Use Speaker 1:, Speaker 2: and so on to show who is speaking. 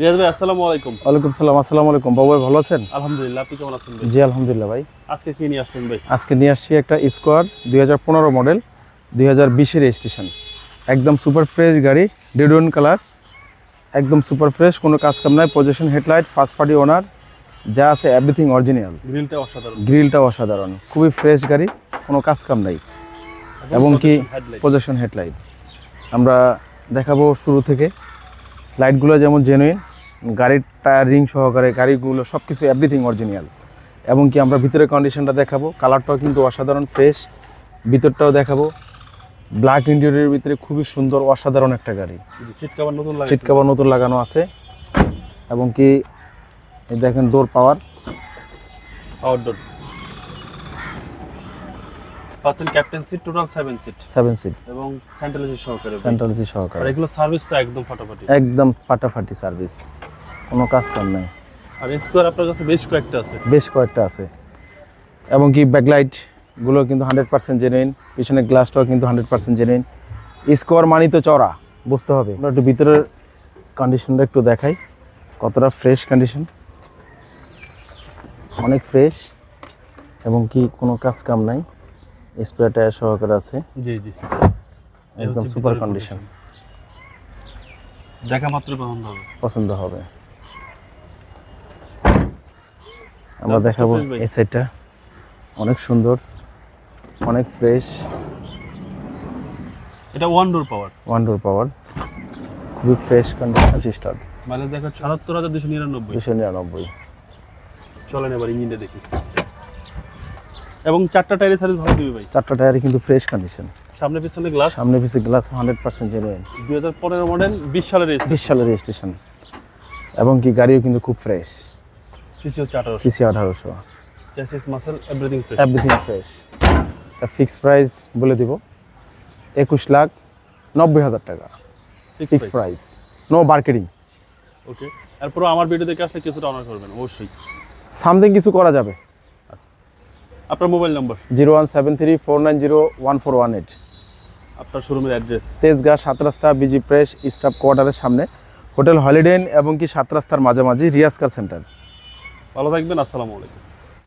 Speaker 1: রিয়াজ ভাই আসসালামু আলাইকুম।
Speaker 2: ওয়ালাইকুম সালাম আসসালামু আলাইকুম। বাবু ভাই ভালো আছেন?
Speaker 1: আলহামদুলিল্লাহ আপনি কেমন আছেন
Speaker 2: জি আলহামদুলিল্লাহ ভাই।
Speaker 1: আজকে কি নিয়ে আসছেন ভাই?
Speaker 2: আজকে নিয়ে আসছি একটা স্কোয়ার দুই মডেল দুই হাজার বিশের রেজিস্ট্রেশন একদম সুপার ফ্রেশ গাড়ি কালার একদম সুপার ফ্রেশ কোনো কাজ কাম নাই position headlight first party owner যা আছে এভরিথিং অরিজিনাল
Speaker 1: গ্রিলটা অসাধারণ।
Speaker 2: অসাধারণ খুবই ফ্রেশ গাড়ি কোনো কাজ কাম নাই। এবং কি পজিশন হেডলাইট আমরা দেখাবো শুরু থেকে। লাইটগুলো যেমন জেনুইন গাড়ির টায়ার রিং সহকারে গাড়িগুলো সব কিছু এভরিথিং অরিজিনাল এবং কি আমরা ভিতরের কন্ডিশনটা দেখাবো কালারটাও কিন্তু অসাধারণ ফ্রেশ ভিতরটাও দেখাবো। ব্ল্যাক ইন্টেরিয়রের ভিতরে খুবই সুন্দর অসাধারণ একটা গাড়ি।
Speaker 1: সিট কভার নতুন
Speaker 2: সিট কভার নতুন লাগানো আছে। এবং কি দেখেন ডোর পাওয়ার
Speaker 1: আউটডোর পাচ্ছেন captain seat total seven seat
Speaker 2: seven seat
Speaker 1: এবং সেন্ট্রাল এসি সহকারে।
Speaker 2: সেন্ট্রাল এসি
Speaker 1: আর
Speaker 2: সহকারে
Speaker 1: এগুলো সার্ভিস তো একদম ফাটাফাটি।
Speaker 2: একদম ফাটাফাটি সার্ভিস কোনো কাজ কাম নাই।
Speaker 1: আর স্কোয়ার আপনার কাছে বেশ কয়েকটা আছে।
Speaker 2: বেশ কয়েকটা আছে। এবং কি ব্যাকলাইটগুলো কিন্তু হান্ড্রেড পার্সেন্ট জেনুইন পিছনের গ্লাসটাও কিন্তু hundred percent genuine square money তো চড়া বুঝতে হবে। আমরা একটু ভিতরের কন্ডিশনটা একটু দেখাই। কতটা ফ্রেশ কন্ডিশন অনেক ফ্রেশ এবং কি কোনো কাজ কাম নাই। স্প্রে টায়ার সহকারে আছে।
Speaker 1: জি জি।
Speaker 2: একদম সুপার কন্ডিশন।
Speaker 1: দেখা মাত্র পছন্দ হবে।
Speaker 2: পছন্দ হবে। আমরা দেখাবো এই সাইডটা অনেক সুন্দর অনেক ফ্রেশ।
Speaker 1: এটা one door power
Speaker 2: one door power খুবই ফ্রেশ কন্ডিশন স্টার্ট
Speaker 1: মানে দেখো সাতাত্তর হাজার দুশো নিরানব্বই।
Speaker 2: দুশো নিরানব্বই।
Speaker 1: চলেন এবার ইঞ্জিনটা দেখি। এবং চারটা টায়ারের সার্ভিস ভালো দিবে ভাই।
Speaker 2: চারটা টায়ারে কিন্তু ফ্রেশ কন্ডিশন
Speaker 1: সামনে পিছনে গ্লাস
Speaker 2: সামনে পিছিয়ে গ্লাস হান্ড্রেড পার্সেন্ট জেনুইন
Speaker 1: দুই হাজার পনেরো মডেল বিশ সালের রেজিস্ট্রেশন
Speaker 2: বিশ সালের রেজিস্ট্রেশন এবং কি গাড়িও কিন্তু খুব ফ্রেশ
Speaker 1: সিসি হচ্ছে আঠারো
Speaker 2: সিসি আঠারোশো।
Speaker 1: Chassis muscle everything fresh
Speaker 2: everything fresh fixed price বলে দিব একুশ লাখ নব্বই হাজার টাকা। Fixed price no marketing
Speaker 1: okay এরপর আমার ভিডিও দেখে আসলে কিছুটা অনার করবেন অবশ্যই।
Speaker 2: সামথিং কিছু করা যাবে।
Speaker 1: আপনার mobile number
Speaker 2: zero one seven three four nine zero one four one eight.
Speaker 1: আপনার শোরুমের অ্যাড্রেস
Speaker 2: তেজগাঁ সাত রাস্তা বিজি প্রেস স্টাফ কোয়ার্টারের সামনে। হোটেল হলিডেন ইন এবং কি সাত রাস্তার মাঝামাঝি রিয়াজকার সেন্টার?
Speaker 1: ভালো থাকবেন আসসালামু আলাইকুম।